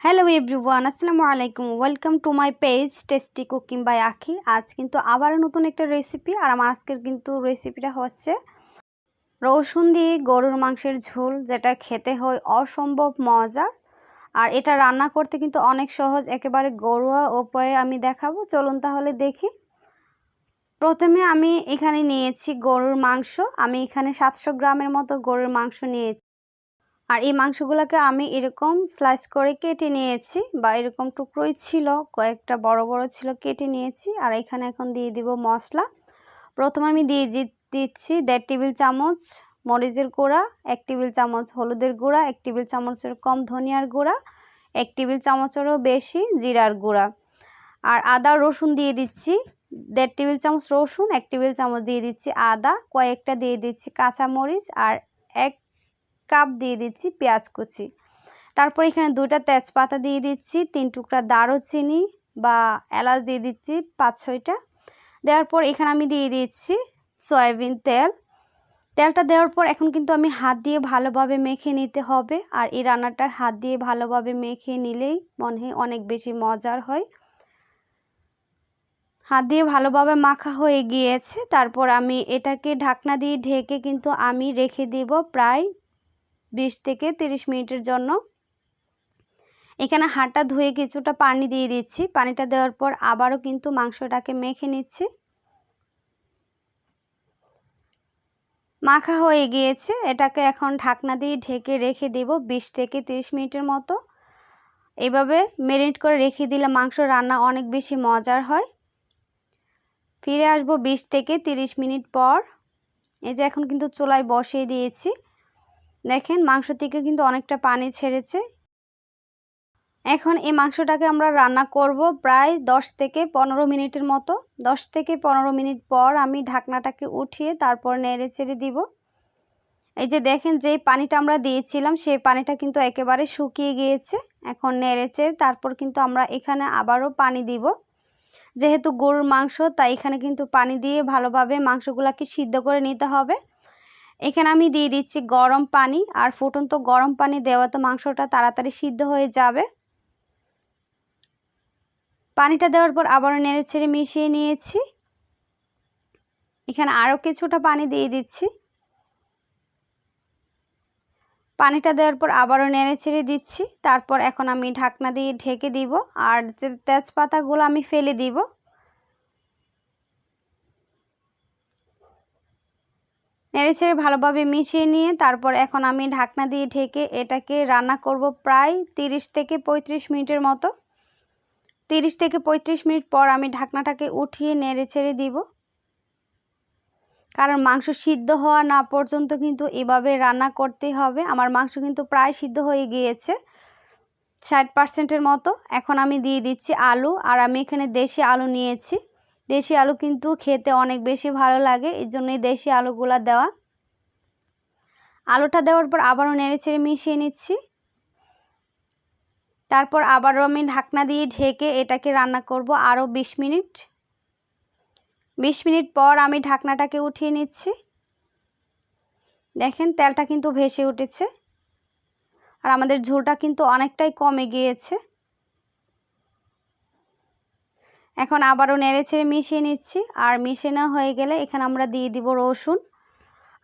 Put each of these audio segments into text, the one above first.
Hello everyone আসসালামু আলাইকুম welcome to my page tasty cooking by Akhi আজ কিন্তু আবার নতুন একটা রেসিপি আর আমার আজকের কিন্তু রেসিপিটা হচ্ছে রসুন দিয়ে গরুর মাংসের ঝোল, যেটা খেতে হয় অসম্ভব মজার। আর এটা রান্না করতে কিন্তু অনেক সহজ, একেবারে গরুয়া উপায়ে আমি দেখাবো। চলুন তাহলে দেখি। প্রথমে আমি এখানে নিয়েছি গরুর মাংস। আমি এখানে সাতশো গ্রামের মতো গরুর মাংস নিয়েছি। আর এই মাংসগুলোকে আমি এরকম স্লাইস করে কেটে নিয়েছি বা এরকম টুকরোই ছিল, কয়েকটা বড় বড় ছিল কেটে নিয়েছি। আর এখানে এখন দিয়ে দিব মশলা। প্রথমে আমি দিয়ে দিচ্ছি দেড় টেবিল চামচ মরিচের গুঁড়া, এক টেবিল চামচ হলুদের গুঁড়া, এক টেবিল চামচের কম ধনিয়ার গুঁড়া, এক টেবিল চামচেরও বেশি জিরার গুঁড়া। আর আদা, রসুন দিয়ে দিচ্ছি। দেড় টেবিল চামচ রসুন, এক টেবিল চামচ দিয়ে দিচ্ছি আদা, কয়েকটা দিয়ে দিচ্ছি কাঁচামরিচ আর এক কাপ দিয়ে দিচ্ছি পেঁয়াজ কুচি। তারপর এখানে দুইটা তেজপাতা দিয়ে দিচ্ছি, তিন টুকরা দারুচিনি বা এলাচ দিয়ে দিচ্ছি পাঁচ ছয়টা। দেওয়ার পর এখানে আমি দিয়ে দিচ্ছি সয়াবিন তেল। তেলটা দেওয়ার পর এখন কিন্তু আমি হাত দিয়ে ভালোভাবে মেখে নিতে হবে আর এই রান্নাটা হাত দিয়ে ভালোভাবে মেখে নিলেই মনে হয় অনেক বেশি মজার হয়। হাত দিয়ে ভালোভাবে মাখা হয়ে গিয়েছে, তারপর আমি এটাকে ঢাকনা দিয়ে ঢেকে কিন্তু আমি রেখে দিব প্রায় বিশ থেকে তিরিশ মিনিটের জন্য। এখানে হাঁটা ধুয়ে কিছুটা পানি দিয়ে দিচ্ছি। পানিটা দেওয়ার পর আবারও কিন্তু মাংসটাকে মেখে নিচ্ছি। মাখা হয়ে গিয়েছে। এটাকে এখন ঢাকনা দিয়ে ঢেকে রেখে দেব বিশ থেকে তিরিশ মিনিটের মতো। এভাবে মেরিনেট করে রেখে দিলে মাংস রান্না অনেক বেশি মজার হয়। ফিরে আসব বিশ থেকে তিরিশ মিনিট পর। এই যে এখন কিন্তু চুলায় বসিয়ে দিয়েছি। দেখেন মাংস থেকে কিন্তু অনেকটা পানি ছেড়েছে। এখন এই মাংসটাকে আমরা রান্না করব প্রায় দশ থেকে পনেরো মিনিটের মতো। দশ থেকে পনেরো মিনিট পর আমি ঢাকনাটাকে উঠিয়ে তারপর নেড়ে চেড়ে দিব। এই যে দেখেন যেই পানিটা আমরা দিয়েছিলাম সেই পানিটা কিন্তু একেবারে শুকিয়ে গিয়েছে। এখন নেড়েচে তারপর কিন্তু আমরা এখানে আবারও পানি দিব। যেহেতু গরুর মাংস, তাই এখানে কিন্তু পানি দিয়ে ভালোভাবে মাংসগুলোকে সিদ্ধ করে নিতে হবে। এখানে আমি দিয়ে দিচ্ছি গরম পানি, আর ফুটন্ত গরম পানি দেওয়াতে মাংসটা তাড়াতাড়ি সিদ্ধ হয়ে যাবে। পানিটা দেওয়ার পর আবারও নেড়ে ছেড়ে মিশিয়ে নিয়েছি। এখানে আরও কিছুটা পানি দিয়ে দিচ্ছি। পানিটা দেওয়ার পর আবারও নেড়ে ছেড়ে দিচ্ছি। তারপর এখন আমি ঢাকনা দিয়ে ঢেকে দিব, আর যে তেজপাতাগুলো আমি ফেলে দিব নেড়ে ছেড়ে ভালোভাবে মিশিয়ে নিয়ে তারপর এখন আমি ঢাকনা দিয়ে ঢেকে এটাকে রান্না করব প্রায় তিরিশ থেকে পঁয়ত্রিশ মিনিটের মতো। তিরিশ থেকে পঁয়ত্রিশ মিনিট পর আমি ঢাকনাটাকে উঠিয়ে নেড়ে ছেড়ে দিব। কারণ মাংস সিদ্ধ হওয়া না পর্যন্ত কিন্তু এভাবে রান্না করতে হবে। আমার মাংস কিন্তু প্রায় সিদ্ধ হয়ে গিয়েছে, ষাট পার্সেন্টের মতো। এখন আমি দিয়ে দিচ্ছি আলু, আর আমি এখানে দেশি আলু নিয়েছি। দেশি আলু কিন্তু খেতে অনেক বেশি ভালো লাগে এই জন্যই দেশি আলুগুলা দেওয়া। আলুটা দেওয়ার পর আবারও নেড়ে ছেড়ে মিশিয়ে নিচ্ছি। তারপর আবারও আমি ঢাকনা দিয়ে ঢেকে এটাকে রান্না করব আরও বিশ মিনিট। বিশ মিনিট পর আমি ঢাকনাটাকে উঠিয়ে নিচ্ছি। দেখেন তেলটা কিন্তু ভেসে উঠেছে। আর আমাদের ঝোলটা কিন্তু অনেকটাই কমে গিয়েছে। এখন আবারও নেড়ে ছেড়ে মিশিয়ে নিচ্ছি। আর মিশিয়ে নেওয়া হয়ে গেলে এখানে আমরা দিয়ে দিব রসুন।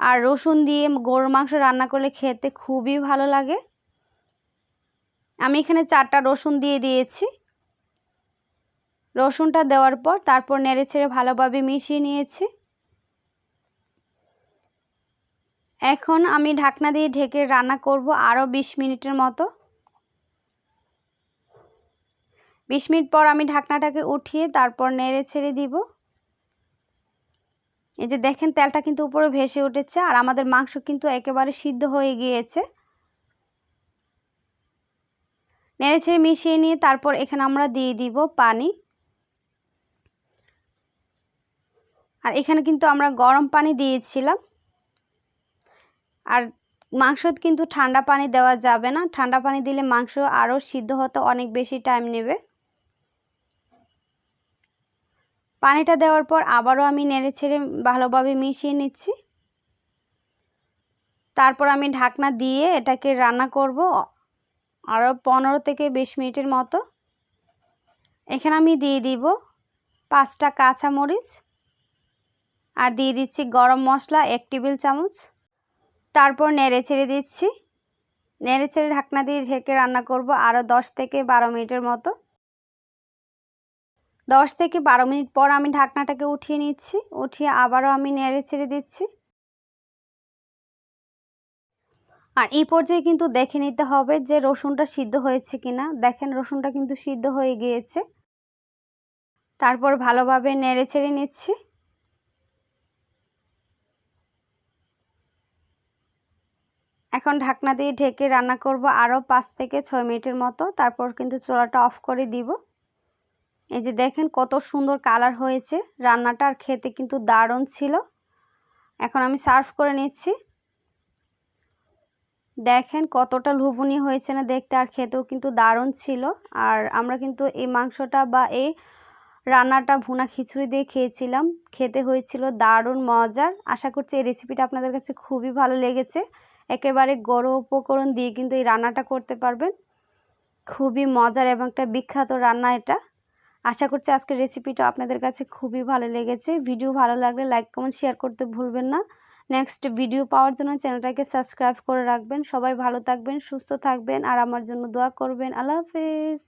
আর রসুন দিয়ে গরুর মাংস রান্না করলে খেতে খুবই ভালো লাগে। আমি এখানে চারটা রসুন দিয়ে দিয়েছি। রসুনটা দেওয়ার পর তারপর নেড়ে ছেড়ে ভালোভাবে মিশিয়ে নিয়েছি। এখন আমি ঢাকনা দিয়ে ঢেকে রান্না করব আরও বিশ মিনিটের মতো। বিশ মিনিট পর আমি ঢাকনাটাকে উঠিয়ে তারপর নেড়ে ছেড়ে দিব। এই যে দেখেন, তেলটা কিন্তু উপরে ভেসে উঠেছে আর আমাদের মাংস কিন্তু একেবারে সিদ্ধ হয়ে গিয়েছে। নেড়ে ছেড়ে মিশিয়ে নিয়ে তারপর এখানে আমরা দিয়ে দিব পানি। আর এখানে কিন্তু আমরা গরম পানি দিয়েছিলাম। আর মাংস কিন্তু ঠান্ডা পানি দেওয়া যাবে না। ঠান্ডা পানি দিলে মাংস আরও সিদ্ধ হতে অনেক বেশি টাইম নেবে। পানিটা দেওয়ার পর আবারও আমি নেড়ে ছেড়ে ভালোভাবে মিশিয়ে নিচ্ছি। তারপর আমি ঢাকনা দিয়ে এটাকে রান্না করব আরও পনেরো থেকে বিশ মিনিটের মতো। এখানে আমি দিয়ে দিব পাঁচটা কাঁচামরিচ আর দিয়ে দিচ্ছি গরম মশলা এক টেবিল চামচ। তারপর নেড়ে ছেড়ে দিচ্ছি। নেড়ে ছেড়ে ঢাকনা দিয়ে ঢেকে রান্না করব আরও দশ থেকে বারো মিনিটের মতো। দশ থেকে বারো মিনিট পর আমি ঢাকনাটাকে উঠিয়ে নিচ্ছি, উঠিয়ে আবারও আমি নেড়ে ছেড়ে দিচ্ছি। আর এই পর্যায়ে কিন্তু দেখে নিতে হবে যে রসুনটা সিদ্ধ হয়েছে কিনা। দেখেন রসুনটা কিন্তু সিদ্ধ হয়ে গিয়েছে। তারপর ভালোভাবে নেড়ে ছেড়ে নিচ্ছি। এখন ঢাকনা দিয়ে ঢেকে রান্না করব আরও পাঁচ থেকে ছয় মিনিটের মতো। তারপর কিন্তু চোলাটা অফ করে দিব। এই যে দেখেন কত সুন্দর কালার হয়েছে। রান্নাটা আর খেতে কিন্তু দারুণ ছিল। এখন আমি সার্ভ করে নিচ্ছি। দেখেন কতটা লুবনি হয়েছে না দেখতে, আর খেতেও কিন্তু দারুণ ছিল। আর আমরা কিন্তু এই মাংসটা বা এই রান্নাটা ভুনা খিচুড়ি দিয়ে খেয়েছিলাম। খেতে হয়েছিল দারুণ মজার। আশা করছি এই রেসিপিটা আপনাদের কাছে খুবই ভালো লেগেছে। একেবারে গরম উপকরণ দিয়ে কিন্তু এই রান্নাটা করতে পারবেন। খুবই মজার এবং একটা বিখ্যাত রান্না এটা। আশা করছি আজকের রেসিপিটা আপনাদের কাছে খুবই ভালো লেগেছে। ভিডিও ভালো লাগলে লাইক কমেন্ট শেয়ার করতে ভুলবেন না। নেক্সট ভিডিও পাওয়ার জন্য চ্যানেলটাকে সাবস্ক্রাইব করে রাখবেন। সবাই ভালো থাকবেন, সুস্থ থাকবেন, আর আমার জন্য দোয়া করবেন। আল্লাহ হাফেজ।